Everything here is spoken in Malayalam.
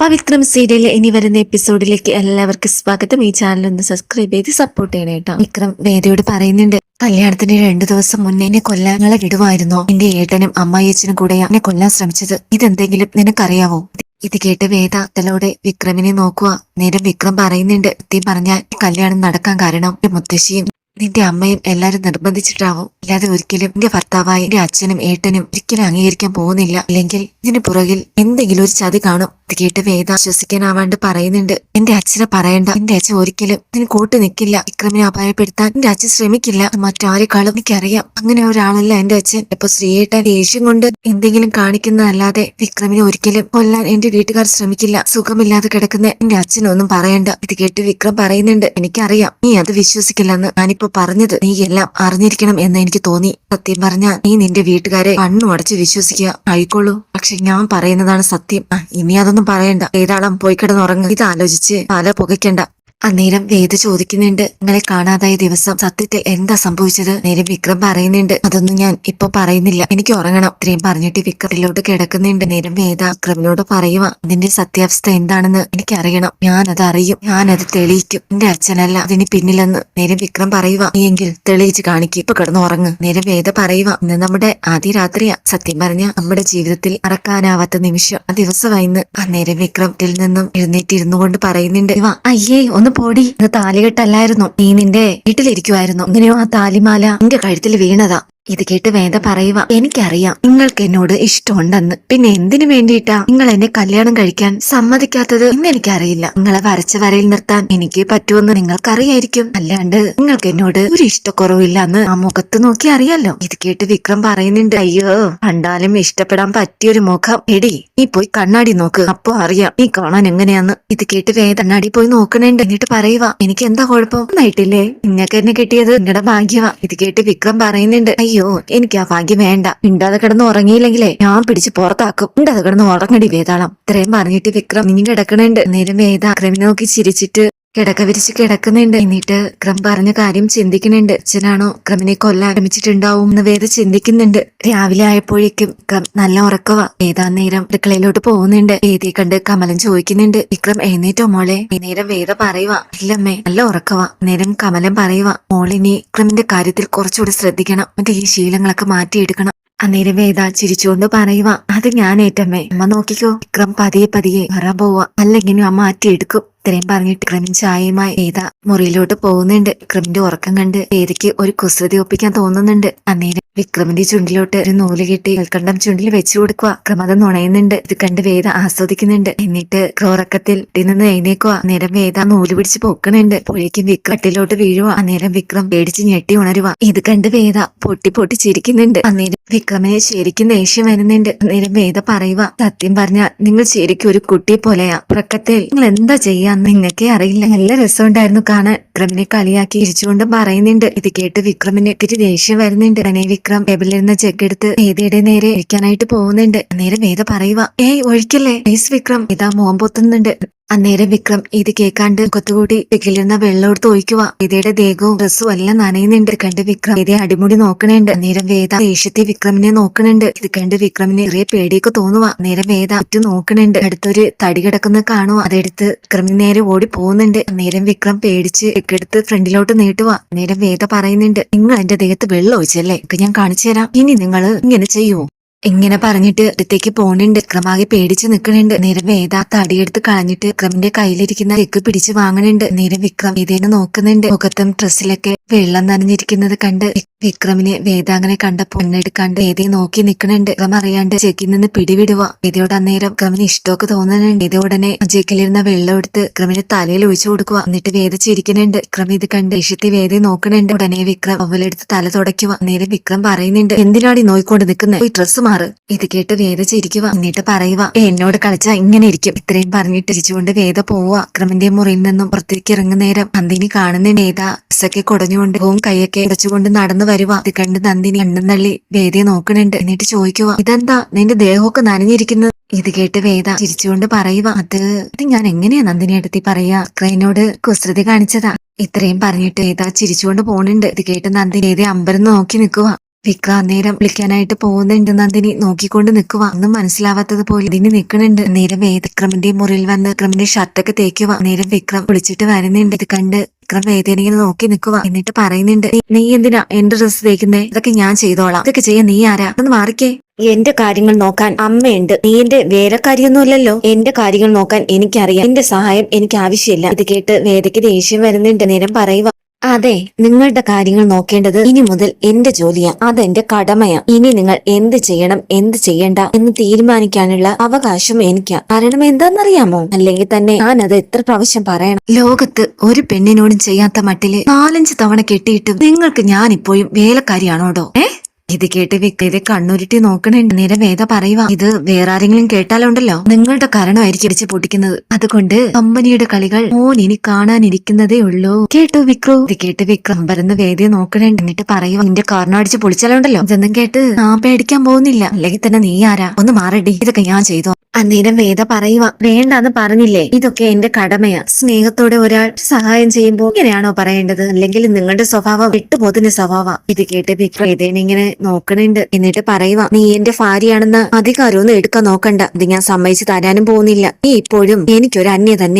പവിത്രം സീരിയൽ ഇനി വരുന്ന എപ്പിസോഡിലേക്ക് എല്ലാവർക്കും സ്വാഗതം. ഈ ചാനൽ ഒന്ന് സബ്സ്ക്രൈബ് ചെയ്ത് സപ്പോർട്ട് ചെയ്യണേ കേട്ടോ വിക്രം വേദയോട് പറയുന്നുണ്ട് കല്യാണത്തിന് രണ്ടു ദിവസം മുന്നേ എന്നെ കൊല്ലാൻ വിടുവായിരുന്നു. എന്റെ ഏട്ടനും അമ്മായിയച്ഛനും കൂടെ എന്നെ കൊല്ലാൻ ശ്രമിച്ചത്. ഇതെന്തെങ്കിലും നിനക്കറിയാവോ? ഇത് കേട്ട് വേദ തലോടെ വിക്രമിനെ നോക്കുക. നേരം വിക്രം പറയുന്നുണ്ട് സത്യം പറഞ്ഞാൽ കല്യാണം നടക്കാൻ കാരണം മുത്തശ്ശിയും നിന്റെ അമ്മയും എല്ലാരും നിർബന്ധിച്ചിട്ടാവും. അല്ലാതെ ഒരിക്കലും നിന്റെ ഭർത്താവായി എന്റെ അച്ഛനും ഏട്ടനും ഒരിക്കലും അംഗീകരിക്കാൻ പോകുന്നില്ല. അല്ലെങ്കിൽ ഇതിന് പുറകിൽ എന്തെങ്കിലും ഒരു ചതി കാണും. ഇത് കേട്ട് വേദ വിശ്വസിക്കാനാവാണ്ട് പറയുന്നുണ്ട്. എന്റെ അച്ഛനെ പറയണ്ട. എന്റെ അച്ഛൻ ഒരിക്കലും ഇതിന് കൂട്ട് നിൽക്കില്ല. വിക്രമിനെ അപായപ്പെടുത്താൻ എന്റെ അച്ഛൻ ശ്രമിക്കില്ല. മറ്റാരെക്കാളും എനിക്കറിയാം. അങ്ങനെ ഒരാളല്ല എന്റെ അച്ഛൻ. ഇപ്പൊ ശ്രീയേട്ടൻ ദേഷ്യം കൊണ്ട് എന്തെങ്കിലും കാണിക്കുന്നതല്ലാതെ വിക്രമിനെ ഒരിക്കലും കൊല്ലാൻ എന്റെ വീട്ടുകാർ ശ്രമിക്കില്ല. സുഖമില്ലാതെ കിടക്കുന്ന എന്റെ അച്ഛനൊന്നും പറയണ്ട. ഇത് കേട്ട് വിക്രം പറയുന്നുണ്ട്. എനിക്കറിയാം. നീ അത് വിശ്വസിക്കില്ലെന്ന്. ഞാനിപ്പോ പറഞ്ഞത് നീ എല്ലാം അറിഞ്ഞിരിക്കണം എന്ന് എനിക്ക് തോന്നി. സത്യം പറഞ്ഞാൽ നീ നിന്റെ വീട്ടുകാരെ കണ്ണു അടച്ച് വിശ്വസിക്കുക. ആയിക്കോളൂ. പക്ഷെ ഞാൻ പറയുന്നതാണ് സത്യം. ഇനി അതൊന്നും പറയണ്ട. ഏതാളം പോയി കിടന്നുറങ്ങ്. ഇത് ആലോചിച്ച് തല പുകയ്ക്കണ്ട. അന്നേരം വേദ ചോദിക്കുന്നുണ്ട് നിങ്ങളെ കാണാതായ ദിവസം സത്യത്തിൽ എന്താ സംഭവിച്ചത്? നേരം വിക്രം പറയുന്നുണ്ട് അതൊന്നും ഞാൻ ഇപ്പൊ പറയുന്നില്ല. എനിക്ക് ഉറങ്ങണം. ഇത്രയും പറഞ്ഞിട്ട് വിക്രത്തിലോട്ട് കിടക്കുന്നുണ്ട്. നേരം വേദ വിക്രമിനോട് പറയുക അതിന്റെ സത്യാവസ്ഥ എന്താണെന്ന് എനിക്കറിയണം. അത് അറിയും. ഞാൻ അത് തെളിയിക്കും. എന്റെ അച്ഛനല്ല അതിന് പിന്നിലെന്ന്. നേരം വിക്രം പറയുക നീയെങ്കിൽ തെളിയിച്ച് കാണിക്കും. ഇപ്പൊ കിടന്ന് ഉറങ്ങ്. നേരം വേദ പറയുക ഇന്ന് നമ്മുടെ ആദ്യ രാത്രിയാ സത്യം പറഞ്ഞ നമ്മുടെ ജീവിതത്തിൽ മറക്കാനാവാത്ത നിമിഷം. ആ ദിവസമായിന്ന് അന്നേരം വിക്രത്തിൽ നിന്നും എഴുന്നേറ്റിരുന്നു കൊണ്ട് പറയുന്നുണ്ട് അയ്യേ ഒന്ന് പോടി. ഇത് താലികെട്ടല്ലായിരുന്നു നീ നിന്റെ വീട്ടിലിരിക്കുവായിരുന്നു. ഇങ്ങനെയോ ആ താലിമാല നിന്റെ കഴുത്തിൽ വീണതാ. ഇത് കേട്ട് വേദ പറയുക എനിക്കറിയാം നിങ്ങൾക്ക് എന്നോട് ഇഷ്ടമുണ്ടെന്ന്. പിന്നെ എന്തിനു വേണ്ടിയിട്ടാ നിങ്ങൾ എന്നെ കല്യാണം കഴിക്കാൻ സമ്മതിക്കാത്തത്? എന്ന് എനിക്കറിയില്ല. നിങ്ങളെ വരച്ച വരയിൽ നിർത്താൻ എനിക്ക് പറ്റുമെന്ന് നിങ്ങൾക്കറിയായിരിക്കും. അല്ലാണ്ട് നിങ്ങൾക്ക് എന്നോട് ഒരു ഇഷ്ടക്കുറവില്ല എന്ന് ആ മുഖത്ത് നോക്കി അറിയാലോ. ഇത് കേട്ട് വിക്രം പറയുന്നുണ്ട് അയ്യോ കണ്ടാലും ഇഷ്ടപ്പെടാൻ പറ്റിയൊരു മുഖം. എടി നീ പോയി കണ്ണാടി നോക്ക്. അപ്പൊ അറിയാം നീ കാണാൻ എങ്ങനെയാന്ന്. ഇത് കേട്ട് വേദ കണ്ണാടി പോയി നോക്കണേണ്ട. എന്നിട്ട് പറയുക എനിക്ക് എന്താ കുഴപ്പം? ഒന്നായിട്ടില്ലേ നിങ്ങൾക്ക് എന്നെ കിട്ടിയത് നിങ്ങളുടെ ഭാഗ്യവാ. ഇത് കേട്ട് വിക്രം പറയുന്നുണ്ട് അയ്യോ എനിക്ക് ആ ഭാഗ്യം വേണ്ട. മിണ്ടാതെ കിടന്ന് ഉറങ്ങിയില്ലെങ്കിലേ ഞാൻ പിടിച്ച് പുറത്താക്കും. മിണ്ടാതെ കിടന്ന് ഉറങ്ങടി വേതാളം. ഇത്രയും പറഞ്ഞിട്ട് വിക്രം ഇനി കിടക്കണുണ്ട്. നേരം വേദ നോക്കി ചിരിച്ചിട്ട് കിടക്ക വിരിച്ച് കിടക്കുന്നുണ്ട്. എന്നിട്ട് ക്രം പറഞ്ഞ കാര്യം ചിന്തിക്കുന്നുണ്ട്. അച്ഛനാണോ ക്രമിനെ കൊല്ലാൻ ശ്രമിച്ചിട്ടുണ്ടാവും എന്ന് വേദ ചിന്തിക്കുന്നുണ്ട്. രാവിലെ ആയപ്പോഴേക്കും ക്രം നല്ല ഉറക്കവാ. വേദ നേരം അടുക്കളയിലോട്ട് പോകുന്നുണ്ട്. വേദിയെ കണ്ട് കമലൻ ചോദിക്കുന്നുണ്ട്. വിക്രം എഴുന്നേറ്റോ മോളെ? നേരം വേദ പറയുക ഇല്ലമ്മേ നല്ല ഉറക്കവാ. നേരം കമലൻ പറയുക മോളിനി ക്രമിന്റെ കാര്യത്തിൽ കുറച്ചുകൂടി ശ്രദ്ധിക്കണം. മറ്റേ ഈ ശീലങ്ങളൊക്കെ മാറ്റിയെടുക്കണം. അന്നേരം വേദ ചിരിച്ചുകൊണ്ട് പറയുക അത് ഞാൻ ഏറ്റമ്മേ അമ്മ നോക്കിക്കോ. വിക്രം പതിയെ പതിയെ വരാൻ പോവാ അല്ലെങ്കിലും അമ്മ മാറ്റിയെടുക്കും. ഇത്രയും പറഞ്ഞിട്ട് ക്രിമിൻ ചായയുമായി ഏത മുറിയിലോട്ട് പോകുന്നുണ്ട്. ക്രിമിന്റെ ഉറക്കം കണ്ട് ഏതയ്ക്ക് ഒരു കുസൃതി ഒപ്പിക്കാൻ തോന്നുന്നുണ്ട്. അന്നേരം വിക്രമിന്റെ ചുണ്ടിലോട്ട് ഒരു നൂൽ കെട്ടി കൽക്കണ്ടം ചുണ്ടിൽ വെച്ചു കൊടുക്കുക. ക്രമത നുണയുന്നുണ്ട്. ഇത് കണ്ട് വേദ ആസ്വദിക്കുന്നുണ്ട്. എന്നിട്ട് ക്രോറക്കത്തിൽ നിന്ന് എഴുന്നേക്കുക അന്നേരം വേദ നൂൽ പിടിച്ച് പൊക്കണുണ്ട്. പുഴയ്ക്കും വിക്രട്ടിലോട്ട് വീഴുക. അന്നേരം വിക്രം പേടിച്ച് ഞെട്ടി ഉണരുക. ഇത് കണ്ട് വേദ പൊട്ടി പൊട്ടി ചിരിക്കുന്നുണ്ട്. അന്നേരം വിക്രമിനെ ശരിക്കും ദേഷ്യം വരുന്നുണ്ട്. അന്നേരം വേദ പറയുക സത്യം പറഞ്ഞ നിങ്ങൾ ശരിക്കും ഒരു കുട്ടിയെ പോലെയാ. ഉറക്കത്തിൽ നിങ്ങൾ എന്താ ചെയ്യാന്ന് നിങ്ങൾക്കേ അറിയില്ല. നല്ല രസമുണ്ടായിരുന്നു കാണാൻ. വിക്രമിനെ കളിയാക്കി ഇരിച്ചുകൊണ്ട് പറയുന്നുണ്ട്. ഇത് കേട്ട് വിക്രമിന് ഇത്തിരി ദേഷ്യം വരുന്നുണ്ട്. ഉടനെ വിക്രം ടേബിളിലിരുന്ന ചെക്ക് എടുത്ത് വേദയുടെ നേരെ ഇരിക്കാനായിട്ട് പോകുന്നുണ്ട്. നേരെ വേദ പറയുക ഏയ് ഒഴിക്കല്ലേ? പ്ലീസ് വിക്രം ഇതാ മോൻ പൊത്തുന്നുണ്ട്. അന്നേരം വിക്രം ഇത് കേൾക്കാണ്ട് കൊത്തുകൂടി വെക്കിലിരുന്ന വെള്ളം എടുത്ത് ഒഴിക്കുക വേദയുടെ ദേഹവും ഡ്രസ്സും എല്ലാം നനയുന്നുണ്ട്. കണ്ട് വിക്രം വേദയെ അടിമുടി നോക്കണുണ്ട്. അന്നേരം വേദ ദേഷ്യത്തെ വിക്രമിനെ നോക്കണുണ്ട്. ഇത് കണ്ട് വിക്രമിനെ ചെറിയ പേടിയൊക്കെ തോന്നുക അന്നേരം വേദ ചുറ്റും നോക്കണുണ്ട്. അടുത്തൊരു തടി കിടക്കുന്ന കാണുക അതെടുത്ത് വിക്രമിന് നേരെ ഓടി പോകുന്നുണ്ട്. അന്നേരം വിക്രം പേടിച്ച് എടുത്ത് ഫ്രണ്ടിലോട്ട് നീട്ടുക അന്നേരം വേദ പറയുന്നുണ്ട് നിങ്ങൾ എന്റെ ദേഹത്ത് വെള്ളം ഒഴിച്ചല്ലേ? ഞാൻ കാണിച്ചു തരാം. ഇനി നിങ്ങൾ ഇങ്ങനെ ചെയ്യുമോ ഇങ്ങനെ പറഞ്ഞിട്ട് അടുത്തേക്ക് പോണുണ്ട്. വിക്രമാകെ പേടിച്ച് നിൽക്കണുണ്ട് നേരം വേദ അടിയെടുത്ത് കളഞ്ഞിട്ട് വിക്രമിന്റെ കയ്യിലിരിക്കുന്ന തെക്ക് പിടിച്ച് വാങ്ങണുണ്ട്. നേരം വിക്രം ഇതേന്ന് നോക്കുന്നുണ്ട്. മുഖത്തും ഡ്രസ്സിലൊക്കെ വെള്ളം നനഞ്ഞിരിക്കുന്നത് കണ്ട് വിക്രമിനെ വേദാങ്ങനെ കണ്ടപ്പോൾ എണ്ണെടുക്കാണ്ട് വേദയെ നോക്കി നിൽക്കണുണ്ട് വിക്രം അറിയാണ്ട് ജെക്കിൽ നിന്ന് പിടിവിടുക വേദയോട് അന്നേരം വിക്രമിന് ഇഷ്ടമൊക്കെ തോന്നുന്നുണ്ട് വേദ ഉടനെ ജെക്കിലിരുന്ന വെള്ളം എടുത്ത് വിക്രമിന്റെ തലയിൽ ഒഴിച്ചു കൊടുക്കുക എന്നിട്ട് വേദ ചിരിക്കുന്നുണ്ട്. വിക്രം ഇത് കണ്ട് ഇഷ്യത്തി വേദയെ നോക്കണുണ്ട്. ഉടനെ വിക്രം അവലെടുത്ത് തല തുടയ്ക്കുക നേരെ വിക്രം പറയുന്നുണ്ട് എന്തിനാണ് ഈ നോയിക്കൊണ്ട് നിൽക്കുന്നത് ഈ ഡ്രസ്സ് മാറ്. ഇത് കേട്ട് വേദ ചിരിക്കുക എന്നിട്ട് പറയുക എന്നോട് കളിച്ചാ ഇങ്ങനെ ഇരിക്കും. ഇത്രയും പറഞ്ഞിട്ട് ചിരിച്ചുകൊണ്ട് വേദ പോവുക വിക്രമിന്റെ മുറിയിൽ നിന്നും പുറത്തേക്ക് ഇറങ്ങുന്ന നേരം നന്ദിനി കാണുന്നുണ്ട് വേദ ഡ്രസ്സൊക്കെ കുടഞ്ഞുകൊണ്ട് ഭൂം കൈയൊക്കെ ഇടച്ചുകൊണ്ട് നടന്നു വരുക ഇത് കണ്ട് നന്ദിനി എണ്ണും തള്ളി വേദിയെ നോക്കണുണ്ട് എന്നിട്ട് ചോദിക്കുക ഇതെന്താ? നിന്റെ ദേഹമൊക്കെ നനഞ്ഞിരിക്കുന്നത്? ഇത് കേട്ട് വേദ ചിരിച്ചുകൊണ്ട് പറയുക അത് ഇത് ഞാൻ എങ്ങനെയാ നന്ദിനി എടുത്തി പറയാ? ക്രൈനോട് കുസൃതി കാണിച്ചതാ. ഇത്രയും പറഞ്ഞിട്ട് വേദ ചിരിച്ചുകൊണ്ട് പോണുണ്ട്. ഇത് കേട്ട് നന്ദിനി വേദി അമ്പരന്ന് നോക്കി നിൽക്കുക വിക്ര അന്നേരം വിളിക്കാനായിട്ട് പോകുന്നുണ്ട് നന്ദിനി. നോക്കിക്കൊണ്ട് നിൽക്കുക ഒന്നും മനസ്സിലാവാത്തത് പോലെ ഇതിന് നിൽക്കുന്നുണ്ട്. നേരം വിക്രമിന്റെ മുറിയിൽ വന്ന് വിക്രമിന്റെ ഷർട്ടൊക്കെ തേക്കുക നേരം വിക്രം വിളിച്ചിട്ട് വരുന്നുണ്ട്. ഇത് കണ്ട് വിക്രം വേദനയിൽ നോക്കി നിൽക്കുക എന്നിട്ട് പറയുന്നുണ്ട് "നീ- നീ എന്തിനാ എന്റെ ഡ്രസ്സ് തേക്കുന്നേ? ഇതൊക്കെ ഞാൻ ചെയ്തോളാം. ഇതൊക്കെ ചെയ്യാൻ നീ ആരാ? ഒന്ന് മാറിക്കേ. എന്റെ കാര്യങ്ങൾ നോക്കാൻ അമ്മയുണ്ട്. നീ എന്റെ വേലക്കാരിയൊന്നുമല്ലല്ലോ എന്റെ കാര്യങ്ങൾ നോക്കാൻ എനിക്കറിയാം. എന്റെ സഹായം എനിക്ക് ആവശ്യമില്ല. ഇത് കേട്ട് വേദയ്ക്ക് ദേഷ്യം വരുന്നുണ്ട്. നേരം പറയുക അതെ നിങ്ങളുടെ കാര്യങ്ങൾ നോക്കേണ്ടത് ഇനി മുതൽ എന്റെ ജോലിയാ. അതെന്റെ കടമയാ. ഇനി നിങ്ങൾ എന്ത് ചെയ്യണം എന്ത് ചെയ്യണ്ട എന്ന് തീരുമാനിക്കാനുള്ള അവകാശം എനിക്കാ. കാരണം എന്താണെന്നറിയാമോ? അല്ലെങ്കിൽ തന്നെ ഞാൻ അത് എത്ര പ്രാവശ്യം പറയണം. ലോകത്ത് ഒരു പെണ്ണിനോടും ചെയ്യാത്ത മട്ടിൽ നാലഞ്ച് തവണ കെട്ടിയിട്ടും നിങ്ങൾക്ക് ഞാൻ ഇപ്പോഴും വേലക്കാരിയാണോടോ? ഏ? ഇത് കേട്ട് വ്യക്തിയെ കണ്ണുരുട്ടി നോക്കണേണ്ട നേരെ വേദ പറയുക ഇത് വേറെ ആരെങ്കിലും കേട്ടാലുണ്ടല്ലോ. നിങ്ങളുടെ കാരണമായിരിക്കും ഇടിച്ച് പൊട്ടിക്കുന്നത്. അതുകൊണ്ട് കമ്പനിയുടെ കളികൾ മോൻ ഇനി കാണാനിരിക്കുന്നതേ ഉള്ളൂ. കേട്ടോ വിക്രു. ഇത് കേട്ട് വിക്രം വരുന്ന വേദിയെ നോക്കണേണ്ട എന്നിട്ട് പറയുക നിന്റെ കാരണം അടിച്ച് പൊളിച്ചാലുണ്ടല്ലോ. ഇതൊന്നും കേട്ട് ഞാൻ പേടിക്കാൻ പോകുന്നില്ല. അല്ലെങ്കിൽ തന്നെ നീ ആരാ? ഒന്ന് മാറടി. ഇതൊക്കെ ഞാൻ ചെയ്തോ അന്നേരം വേദ പറയുക വേണ്ടാന്ന് പറഞ്ഞില്ലേ? ഇതൊക്കെ എന്റെ കടമയാ. സ്നേഹത്തോടെ ഒരാൾ സഹായം ചെയ്യുമ്പോൾ ഇങ്ങനെയാണോ പറയേണ്ടത്? അല്ലെങ്കിൽ നിങ്ങളുടെ സ്വഭാവം വിട്ടുപോതിന് സ്വഭാവ ഇത് കേട്ട് വിക്രം ഇങ്ങനെ നോക്കണുണ്ട്. എന്നിട്ട് പറയുക നീ എന്റെ ഭാര്യയാണെന്ന് അധികാരമൊന്നും എടുക്കാൻ നോക്കണ്ട. ഇത് ഞാൻ സമ്മതിച്ചു തരാനും പോകുന്നില്ല. നീ ഇപ്പോഴും എനിക്കൊരു അന്യ തന്നെയാ.